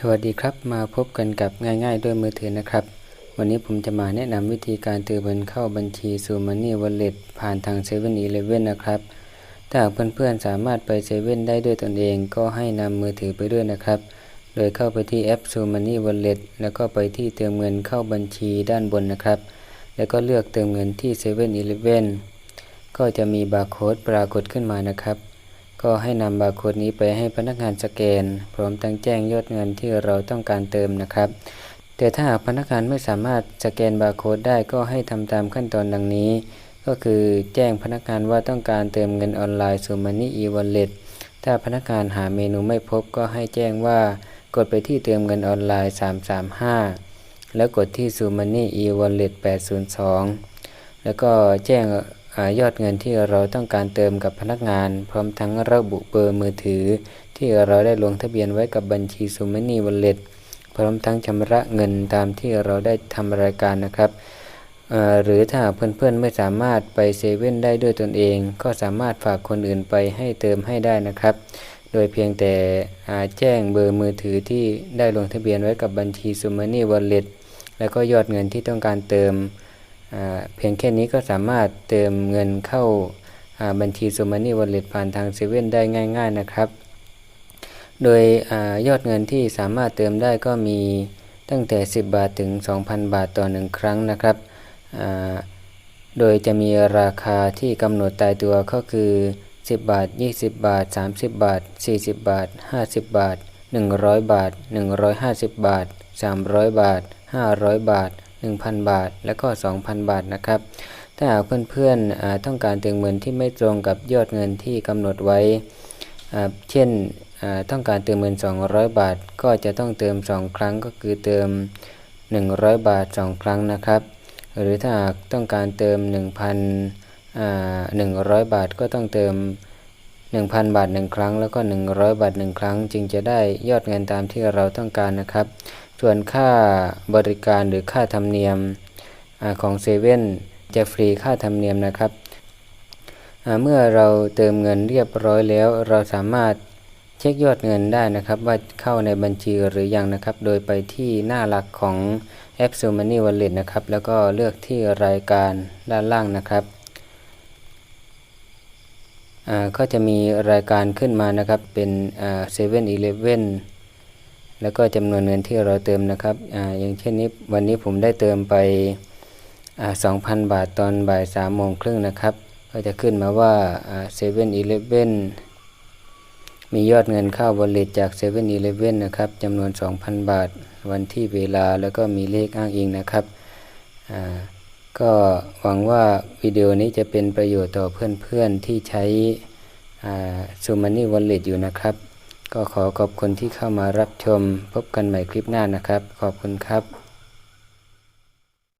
สวัสดีครับมาพบกันกับง่ายๆ ด้วยมือถือนะครับ วันนี้ผมจะมาแนะนำวิธีการเตือเงินเข้าบัญชีซูมานี่วอลเล็ตผ่านทาง7 e เ e ่ e อนะครับถ้าหากเพื่อนๆสามารถไปเซเว่นได้ด้วยตนเองก็ให้นำมือถือไปด้วยนะครับ โดยเข้าไปที่แอปซูมานี่วอลเล็ตแล้วก็ไปที่เติมเงินเข้าบัญชีด้านบนนะครับ แล้วก็เลือกเติมเงินที่7 e เ e ่ e อก็จะมีบาร์โค้ดปรากฏขึ้นมานะครับ ก็ให้นำบาร์โค้ดนี้ไปให้พนักงานสแกน พร้อมตั้งแจ้งยอดเงินที่เราต้องการเติมนะครับ แต่ถ้าหากพนักงานไม่สามารถสแกนบาร์โค้ดได้ก็ให้ทำตามขั้นตอนดังนี้ ก็คือแจ้งพนักงานว่าต้องการเติมเงินออนไลน์สู่ Money e-wallet ถ้าพนักงานหาเมนูไม่พบก็ให้แจ้งว่ากดไปที่เติมเงินออนไลน์ 335 แล้วกดที่สู่ Money e-wallet 802 แล้วก็แจ้ง ยอดเงินที่เราต้องการเติมกับพนักงาน พร้อมทั้งระบุเบอร์มือถือ ที่เราได้ลงทะเบียนไว้กับบัญชีซูมานีวอลเล็ตพร้อมทั้งชำระเงินตามที่เราได้ทำรายการนะครับหรือถ้าเพื่อนๆไม่สามารถไปเซเว่นได้ด้วยตนเอง ก็สามารถฝากคนอื่นไปให้เติมให้ได้นะครับ โดยเพียงแต่แจ้งเบอร์มือถือที่ได้ลงทะเบียนไว้กับบัญชีซูมานีวอลเล็ตแล้วก็ยอดเงินที่ต้องการเติม เพียงแค่นี้ก็สามารถเติมเงินเข้าบัญชีซูมานี่วอลเล็ตผ่านทางเซเว่นได้ง่าย ๆนะครับ โดยอยอดเงินที่สามารถเติมได้ก็มีตั้งแต่ 10 บาทถึง 2,000 บาทต่อหนึ่งครั้งนะครับโดยจะมีราคาที่กำหนดตายตัวก็คือ 10 บาท 20 บาท 30 บาท 40 บาท 50 บาท 100 บาท 150 บาท 300 บาท 500 บาท 1,000 บาท และก็ 2,000 บาทนะครับ ถ้าหากเพื่อนๆต้องการเติมเงินที่ไม่ตรงกับยอดเงินที่กำหนดไว้ เช่นต้องการเติมเงิน 200 บาท ก็จะต้องเติม 2 ครั้งก็คือเติม 100 บาท 2 ครั้งนะครับ หรือถ้าหากต้องการเติม1,100 บาทก็ต้องเติม 1,000 บาท 1 ครั้ง แล้วก็ 100 บาท 1 ครั้ง จึงจะได้ยอดเงินตามที่เราต้องการนะครับ ส่วนค่าบริการหรือค่าธรรมเนียมอของเซเว่นจะฟรีค่าธรรมเนียมนะครับ เมื่อเราเติมเงินเรียบร้อยแล้ว เราสามารถเช็คยอดเงินได้นะครับ ว่าเข้าในบัญชีหรือยังนะครับ โดยไปที่หน้าหลักของแอป s u m o n e y Wallet นะครับ แล้วก็เลือกที่รายการด้านล่างนะครับ ก็จะมีรายการขึ้นมานะครับเป็นเซเว่นอีเลฟเว่นแล้วก็จำนวนเงินที่เราเติมนะครับออย่างเช่นนี้วันนี้ผมได้เติมไปสองพันบาทตอนบ่ายสามโมงครึ่งนะครับ ก็จะขึ้นมาว่าเซเว่นอีเลฟเว่นมียอดเงินเข้าบริจจากเซเว่นอีเลฟเว่นนะครับจำนวน 2,000 บาท วันที่เวลาแล้วก็มีเลขอ้างอิงนะครับ ก็หวังว่าวิดีโอนี้จะเป็นประโยชน์ต่อเพื่อนๆที่ใช้ซูมานี่วอลเล็ตอยู่นะครับ ก็ขอขอบคุณที่เข้ามารับชม พบกันใหม่คลิปหน้านะครับ ขอบคุณครับ